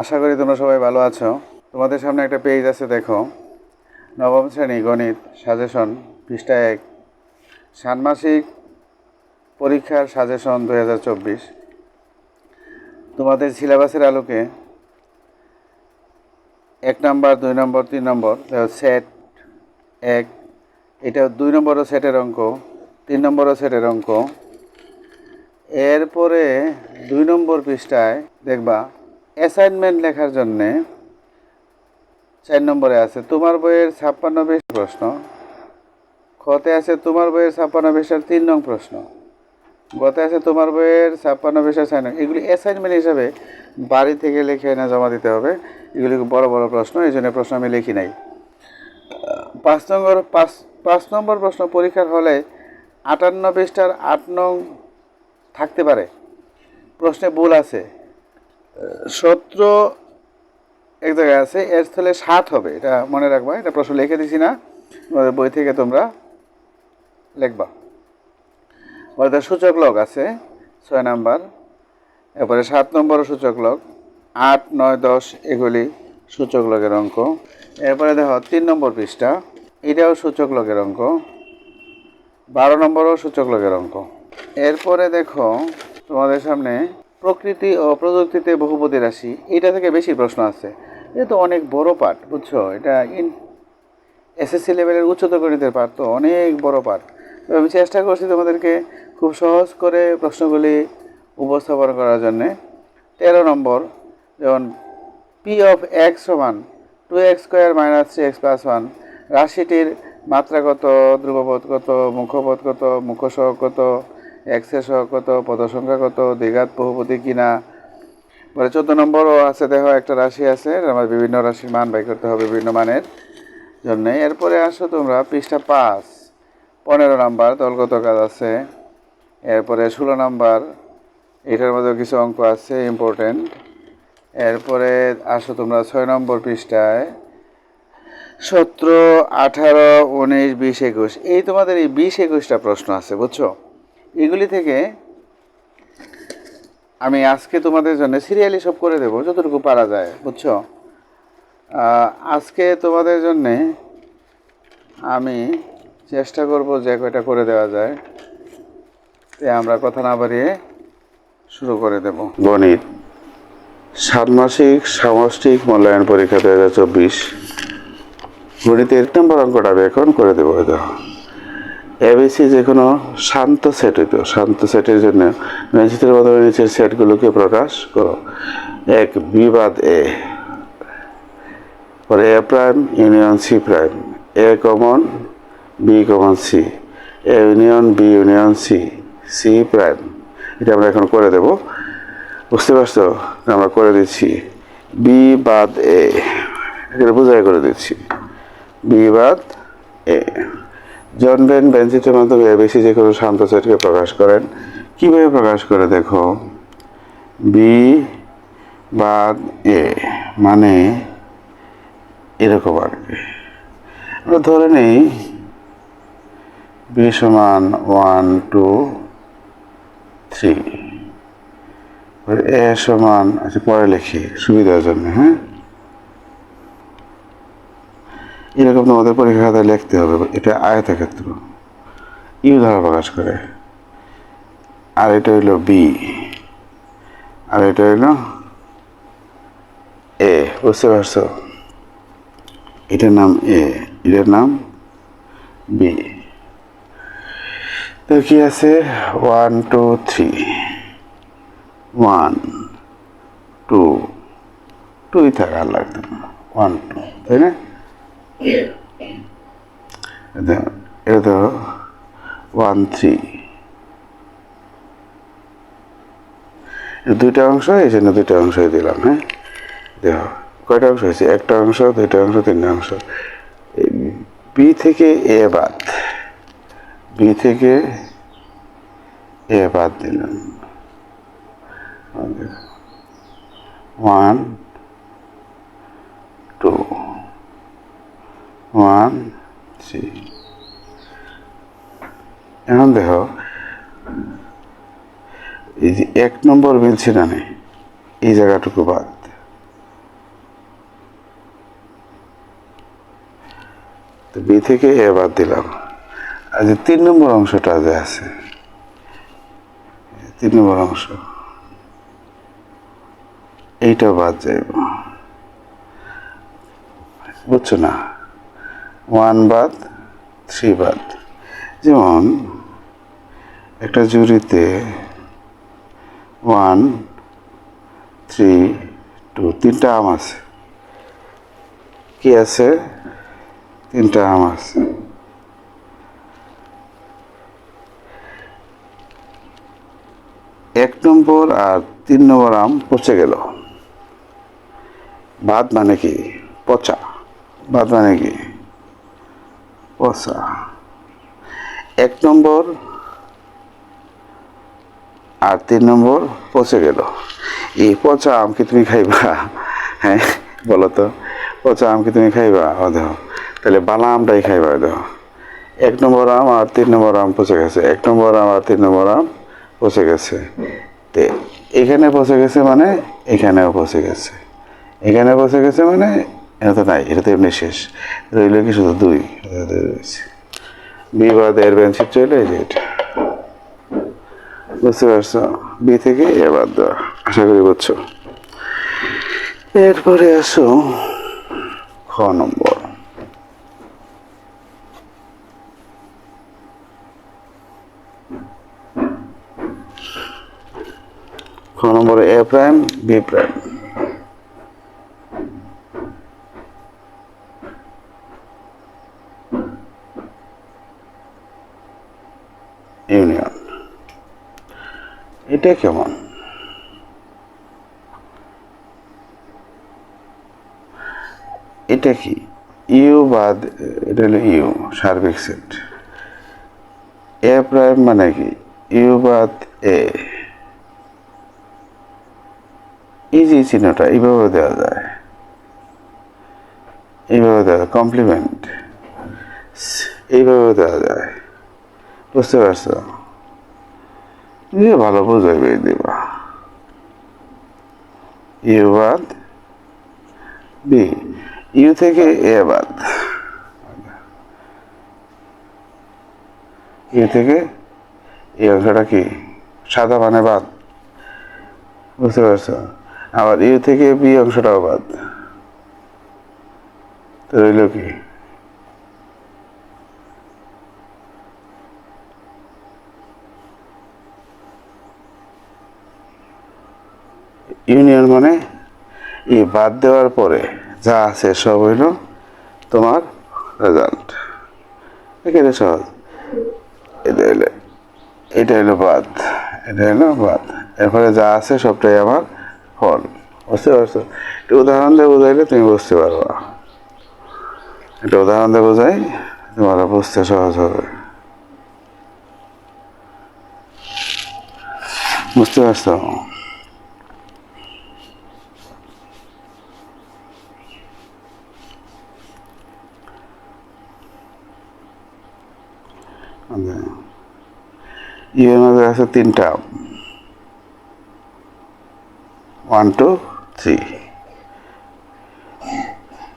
আশা করি তোমরা সবাই ভালো আছো। তোমাদের সামনে একটা পেজ আছে, দেখো। নবম শ্রেণি গণিত সাজেশন পৃষ্ঠা এক। ষান্মাসিক পরীক্ষার সাজেশন দু হাজার চব্বিশ। তোমাদের সিলেবাসের আলোকে এক নম্বর, দুই নম্বর, তিন নম্বর সেট এক। এটা দুই নম্বরও সেটের অঙ্ক, তিন নম্বরও সেটের অঙ্ক। এরপরে দুই নম্বর পৃষ্ঠায় দেখবা অ্যাসাইনমেন্ট লেখার জন্যে চার নম্বরে আছে, তোমার বইয়ের ছাপ্পান্ন বেশ প্রশ্ন। খতে আছে, তোমার বইয়ের ছাপ্পান্ন বেশার তিন নং প্রশ্ন। গতে আছে, তোমার বইয়ের ছাপ্পান্ন বেশার ছয় নং। এগুলি অ্যাসাইনমেন্ট হিসাবে বাড়ি থেকে লিখে এনে জমা দিতে হবে। এগুলি বড় বড় প্রশ্ন, এই জন্য প্রশ্ন আমি লিখি নাই। পাঁচ নম্বর, পাঁচ পাঁচ নম্বর প্রশ্ন, পরীক্ষার হলে আটান্ন পৃষ্ঠার আট নং থাকতে পারে। প্রশ্নে ভুল আছে। সত্র এক জায়গায় আছে, এর স্থলে সাত হবে, এটা মনে রাখবা, এটা প্রশ্ন লিখে দিছি না, তোমাদের বই থেকে তোমরা লিখবা। ওদের সূচক লগ আছে, ছয় নাম্বার, এরপরে সাত নম্বরও সূচক লগ, আট, নয়, দশ, এগুলি সূচক লগের অঙ্ক। এরপরে দেখো, তিন নম্বর পৃষ্ঠা, এটাও সূচক লগের অঙ্ক, বারো নম্বরও সূচক লগের অঙ্ক। এরপরে দেখো, তোমাদের সামনে প্রকৃতি ও প্রযুক্তিতে বহুপদী রাশি, এটা থেকে বেশি প্রশ্ন আছে। এটা তো অনেক বড় পাঠ, বুঝছ? এটা ইন এসএসসি লেভেলের উচ্চতর গণিতের পাঠ, তো অনেক বড় পাঠ। আমি চেষ্টা করছি তোমাদেরকে খুব সহজ করে প্রশ্নগুলি উপস্থাপন করার জন্যে। তেরো নম্বর, যেমন পি অফ এক্স সমান two x square minus three x plus one রাশিটির মাত্রাগত ধ্রুবপদ কত, মুখপদ কত, মুখসহ কত এক্সের সহ কত পদসংখ্যা কত, দ্বিঘাত বহুপতি কিনা? পরে চোদ্দ নম্বরও আছে, দেখো, একটা রাশি আছে আমার বিভিন্ন রাশির মান বাই করতে হবে বিভিন্ন মানের জন্যে এরপরে আসো তোমরা, পৃষ্ঠা পাঁচ, পনেরো নাম্বার, দলগত কাজ আছে। এরপরে ষোলো নাম্বার, এটার মধ্যে কিছু অঙ্ক আছে ইম্পর্টেন্ট এরপরে আসো তোমরা, ছয় নম্বর পৃষ্ঠায়, সতেরো, আঠারো, উনিশ, বিশ, একুশ। এই তোমাদের এই বিশ, একুশটা প্রশ্ন আছে, বুঝছ? এগুলি থেকে আমি আজকে তোমাদের জন্য সিরিয়ালি সব করে দেবো, যতটুকু পারা যায়, বুঝছ? আজকে তোমাদের জন্যে আমি চেষ্টা করব যে কয়টা করে দেওয়া যায় তে আমরা কথা না বাড়িয়ে শুরু করে দেব। গণিত ষান্মাসিক সামষ্টিক মূল্যায়ন পরীক্ষা দু হাজার চব্বিশ। গণিতের নম্বর অঙ্কটা এখন করে দেবো দেখো এবিসি যে কোনো শান্ত সেট হইতো শান্ত সেটের জন্য ম্যাজিকের মাধ্যমে নিচের সেটগুলোকে প্রকাশ করো। এক, বিবাদ এ। পরে A prime, union C prime. A common, B common C. A union, B union, C. C prime. এটা আমরা এখন করে দেব। বুঝতে পারছ? আমরা করে দিচ্ছি। বি বাদ এ। এখানে বোঝাই করে দিচ্ছি। বি বাদ এ। জন বেন বেঞ্চিটের মাধ্যমে এবিসি যে কোনো সেটকে প্রকাশ করেন, কীভাবে প্রকাশ করে দেখো? বি বাদ এ মানে এরকম আর কি আমরা ধরে নিই বি সমান ওয়ান টু থ্রি এ সমান আচ্ছা পরে লিখি সুবিধার জন্য হ্যাঁ? এরকম তোমাদের পরীক্ষা খাতায় লিখতে হবে, এটা আয়তক্ষেত্র। ইউ দ্বারা প্রকাশ করে। আর এটা হইল বি আর এটা হইল এ বুঝতে পারছ? এটার নাম এ এটার নাম বি তো কি আছে? One two three one two টুই থাকা লাগতো। ওয়ান টু তাই না? তো ওয়ান থ্রি দুইটা অংশ, এই জন্য দুইটা অংশ দিলাম হ্যাঁ? দেখো, কয়টা অংশ হয়েছে? একটা অংশ, দুইটা অংশ, তিনটা অংশ। বি থেকে এ বাদ। বি থেকে এ বাদ দিলাম। ওয়ান টু ওয়ান থ্রি এখন দেখো, এই যে এক নম্বর মিলছে না, এই জায়গাটুকু বাদ তো বি থেকে এ বাদ দিলাম। আর যে তিন নম্বর অংশটা যে আছে তিন নম্বর অংশ এইটা বাদ যাইব। বুঝছ না? ওয়ান বাদ, থ্রি বাদ। যেমন একটা জুড়িতে ওয়ান, থ্রি, টু, তিনটা আম আছে। কি আছে? তিনটা আম আছে। এক নম্বর আর তিন নম্বর আম পচে গেল। বাদ মানে কি? পচা। বাদ মানে কি? পচা এক নম্বর আর তিন নম্বর পচে গেল। এই পচা আম কি তুমি খাইবা? হ্যাঁ বলো তো। পচা আম কি তুমি খাইবা? দেখো তাহলে বালা আমটাই খাইবা দেখো এক নম্বর আম আর তিন নম্বর আম পচে গেছে। এক নম্বর আম আর তিন নম্বর আম পচে গেছে। তে এখানে পচে গেছে মানে এখানেও পচে গেছে। এখানে পচে গেছে মানে এটা তো নাই এটা তো এমনি শেষ। রইল কি শুধু দুই? রয়েছে বিবাদ এর বেঞ্চিত চলে যে এটা। বুঝতে পারছ? বি থেকে এ বাদ দেওয়া আশা করি বুঝছ। এরপরে আসো খ নম্বর। খ নম্বরে A prime B prime union এটা কেমন? এটা কি? ইউ বাদ, এটা হলো ইউ সার্বিক সেট এ প্রাইম মানে কি? ইউ বাদ এ। যে চিহ্নটা এইভাবে দেওয়া যায়। এইভাবে দেওয়া যায়, কমপ্লিমেন্ট। এইভাবে দেওয়া যায়। বুঝতে পারছ? দিয়ে ভালো বুঝাইবে দিবা ইউ বাদ, বি, ইউ থেকে এ বাদ। ইউ থেকে এই অংশটা কি? সাদা মানে বাদ। বুঝতে পারছ? আবার ইউ থেকে বি অংশটাও বাদ। তো রইল কি? ইউনিয়ন মানে এই বাদ দেওয়ার পরে যা আছে সব হইল তোমার রেজাল্ট এখানে সহজ। এটা হইলে, এটা হইল বাদ, এটা হইল বাদ। এরপরে যা আছে সবটাই আমার ফল। বুঝতে পারছ? একটু উদাহরণ দিয়ে বোঝাইলে তুমি বুঝতে পারবা। একটা উদাহরণ দিয়ে বোঝাই, তোমার বুঝতে সহজ হবে। বুঝতে পারছ? মধ্যে আছে তিনটা। ওয়ান টু থ্রি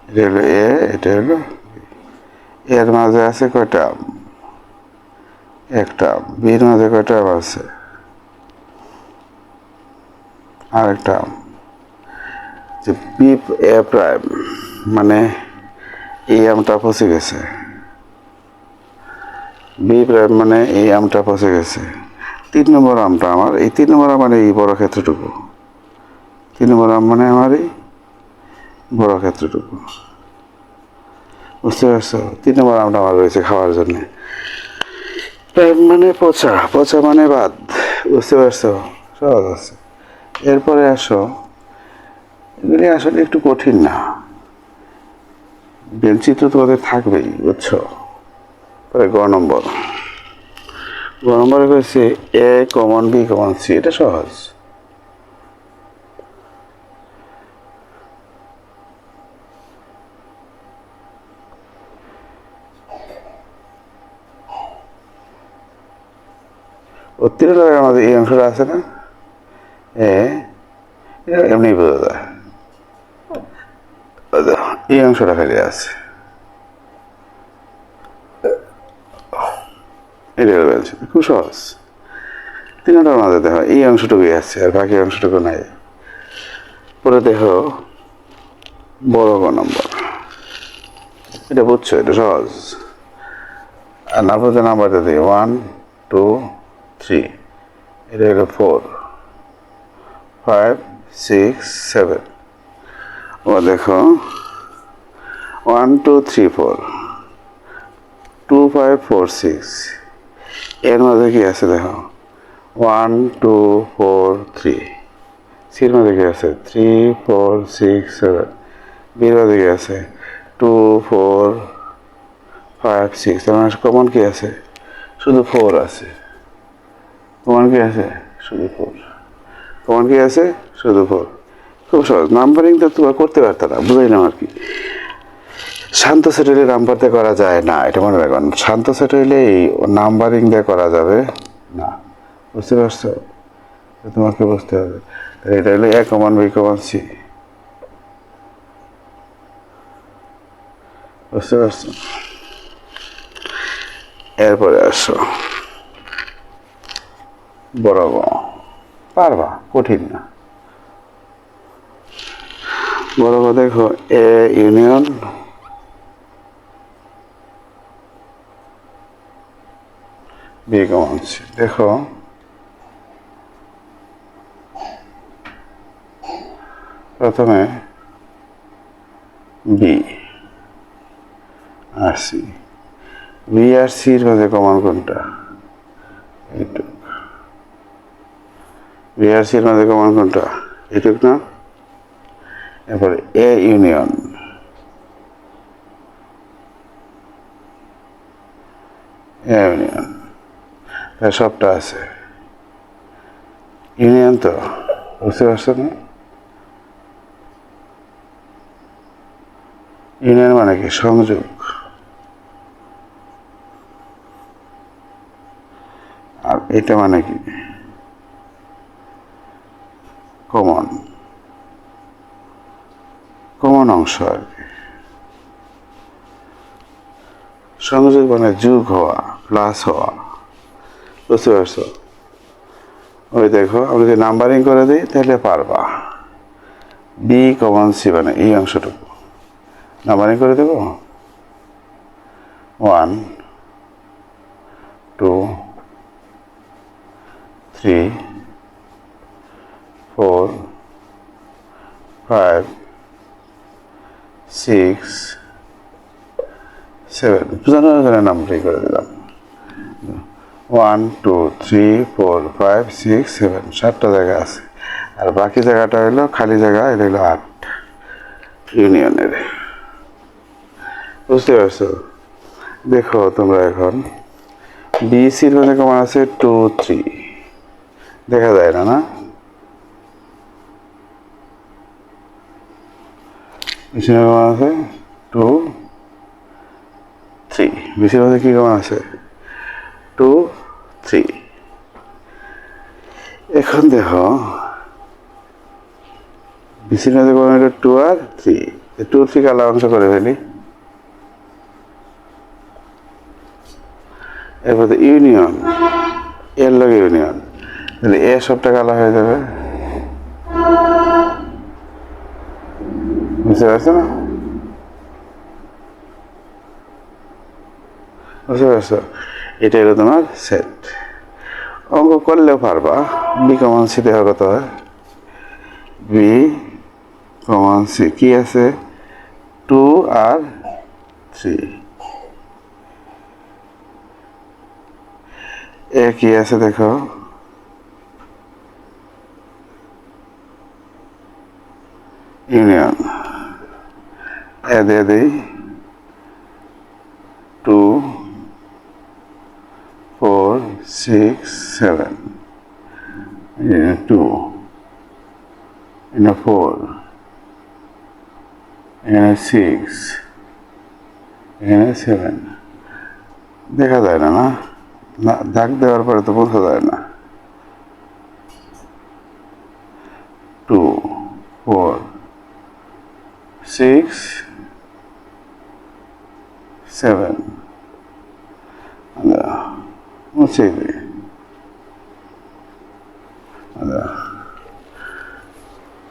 এটা হলো এ এটা হলো এর মাঝে আছে কয়টা? একটা। বির মাঝে কয়টা আছে? আরেকটা। যে বি এ প্রাইম মানে এই আমটা ফসে গেছে। বি প্রাইম মানে এই আমটা পচে গেছে। তিন নম্বর আমটা আমার, এই তিন নম্বর আম মানে এই বড় ক্ষেত্রটুকু। তিন নম্বর আম মানে আমার এই বড় ক্ষেত্রটুকু। বুঝতে পারছ? তিন নম্বর আমটা আমার রয়েছে খাওয়ার জন্য। প্রাইম মানে পচা পচা মানে বাদ। বুঝতে পারছ? সহজ আছে। এরপরে আসো। এগুলি আসলে একটু কঠিন না। বেঞ্চি তো তোমাদের থাকবেই, বুঝছ? পরে গ নম্বর। গ নম্বরে হয়েছে A common B common C, এটা সহজ। উত্তীর্ণ আমাদের এই অংশটা আছে না? এ এমনি বোঝা যায়। এই অংশটা খালি আছে। এটা হলো খুব সহজ। তিনটার মাঝে দেখো, এই অংশটুকুই আছে আর বাকি অংশটুকু নাই। পরে দেখো, বড় গ নম্বর এটা বুঝছ, এটা সহজ। আর না বুঝতে নাম্বারটা দিই। ওয়ান টু থ্রি এটা হলো ফোর ফাইভ সিক্স সেভেন ও দেখো one two three four two five four six এর মধ্যে কি আছে দেখো? ওয়ান টু ফোর থ্রি সির মধ্যে কি আছে? থ্রি ফোর সিক্স সেভেন বির মধ্যে কি আছে? টু ফোর ফাইভ সিক্স তোমার কমন কি আছে? শুধু ফোর আছে। কমন কি আছে? শুধু ফোর কমন কি আছে? শুধু ফোর খুব সহজ। নাম্বারিং তো তোমরা করতে পারতো না, বুঝাইলাম আর কি। শান্ত সেটেলে নাম্বার দিয়ে করা যায় না, এটা মনে রাখবেন। শান্ত সেটেলে এই নাম্বারিং দিয়ে করা যাবে। না, বুঝতে পারছ? তোমাকে বুঝতে হবে। এটা হলো এ কমান বি কমান সি বুঝতে পারছ? এরপরে আসো। বড় পারবা, কঠিন না। বড় দেখো এ ইউনিয়ন কমান সি দেখো প্রথমে বি আর সি বি আর সির মধ্যে কমন কোনটা এইটুক বি আর সির মধ্যে কমন কোনটা এইটুক না এরপরে এ ইউনিয়ন এ ইউনিয়ন তার সবটা আছে। ইউনিয়ন তো, বুঝতে পারছ না? ইউনিয়ন মানে কি? সংযোগ। আর এটা মানে কি? কমন। কমন অংশ আর কি। সংযোগ মানে যুগ হওয়া প্লাস হওয়া। বুঝতে পারছ? ওই দেখো আমি যদি নাম্বারিং করে দিই, তাহলে পারবা। বি কমন সি মানে এই অংশটুকু। নাম্বারিং করে দেব? One two three four five six seven বুঝানোর জন্য নাম্বারিং করে দিলাম। One two three four five six seven সাতটা জায়গা আছে। আর বাকি জায়গাটা হলো খালি জায়গা, এটা হলো আট ইউনিয়নের। বুঝতে পারছ? দেখো তোমরা এখন। বিসির মধ্যে কেমন আছে টু থ্রি দেখা যায় না না? বিসির কেমন আছে টু থ্রি বিসির মধ্যে কি কেমন আছে? টু থ্রি এখন দেখো বিসির মধ্যে টু আর থ্রি টু থ্রি কালা অংশ করে ফেলি। এরপরে ইউনিয়ন এর লগে ইউনিয়ন তাহলে এ সবটা কালো হয়ে যাবে। বুঝতে পারছ না? বুঝতে পারছ? এটা হলো তোমার সেট অঙ্ক করলেও পারবা। বি কমান সি দেখা কত হয় বি কমান সি কি আছে? টু আর থ্রি এ কি আছে দেখো? ইউনিয়ন এ দিয়ে দিই। Two four six seven two এখানে ফোর এখানে সিক্স এখানে সেভেন দেখা যায় না না না দাগ দেওয়ার পরে তো বোঝা যায় না টু ফোর সিক্স সেভেন দিই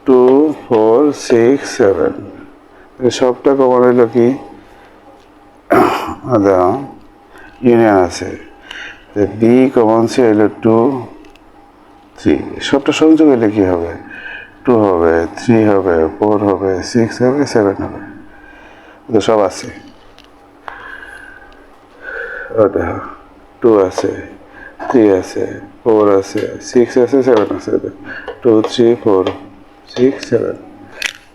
টু ফোর সিক্স সেভেন সবটা কমন হইল কি? আদা ইউনিয়ন আছে। বি কমন সি হইল টু থ্রি সবটা সংযোগ হইলে কি হবে? টু হবে থ্রি হবে ফোর হবে সিক্স হবে সেভেন হবে। তো সব আছে। ওটা টু আছে, থ্রি আছে, ফোর আছে, সিক্স আছে, সেভেন আছে two, three, four, six, seven.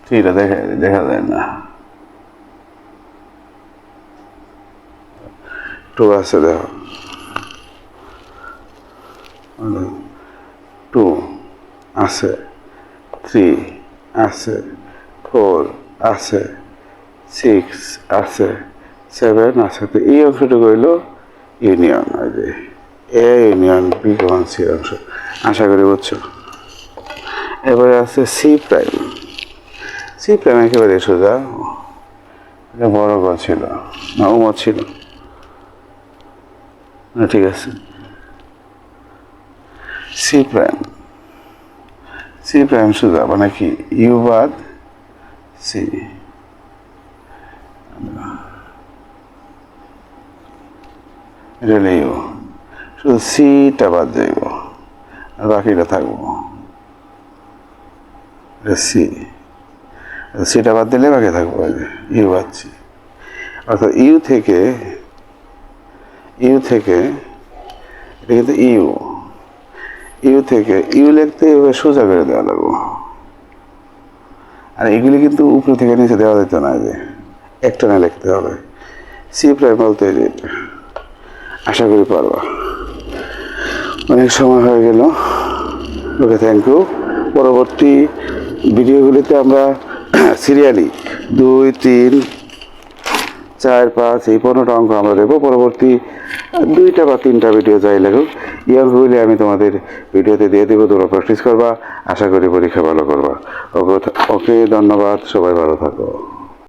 থ্রিটা দেখা দেখা যায় না। টু আছে দেখো। টু আছে, থ্রি আছে, ফোর আছে, সিক্স আছে, সেভেন আছে। তো এই অংশটুকু হইল ইউনিয়ন, ওই যে A union, B common C অংশ, আশা করি বুঝছ। এবারে আছে সি প্রাইম। সি প্রাইম একেবারে সোজা, এটা বড় গ ছিল, না, উম ছিল। ঠিক আছে। C prime. সি প্রাইম সোজা মানে কি? ইউ বাদ সি। এটা ইউ শুধু সিটা বাদ যাইব আর বাকিটা থাকব। সি। সিটা বাদ দিলে বাকি থাকব ইউ পাচ্ছি। অর্থাৎ ইউ থেকে ইউ থেকে, এটা কিন্তু ইউ। ইউ থেকে, ইউ লিখতে এভাবে সোজা করে দেওয়া লাগবো। আর এগুলি কিন্তু উপরে থেকে নিচে দেওয়া যেত না যে একটা না লিখতে হবে। সি প্রায় বলতে এটা। আশা করি পারবা। অনেক সময় হয়ে গেল। ওকে থ্যাংক ইউ পরবর্তী ভিডিওগুলিতে আমরা সিরিয়ালি দুই, তিন, চার, পাঁচ, এই পনেরোটা অঙ্ক আমরা দেবো পরবর্তী দুইটা বা তিনটা ভিডিও যাই লাগুক, এই অঙ্কগুলি আমি তোমাদের ভিডিওতে দিয়ে দেবো। তোমরা প্র্যাকটিস করবা। আশা করি পরীক্ষা ভালো করবা। ওকে ওকে, ধন্যবাদ। সবাই ভালো থাকো।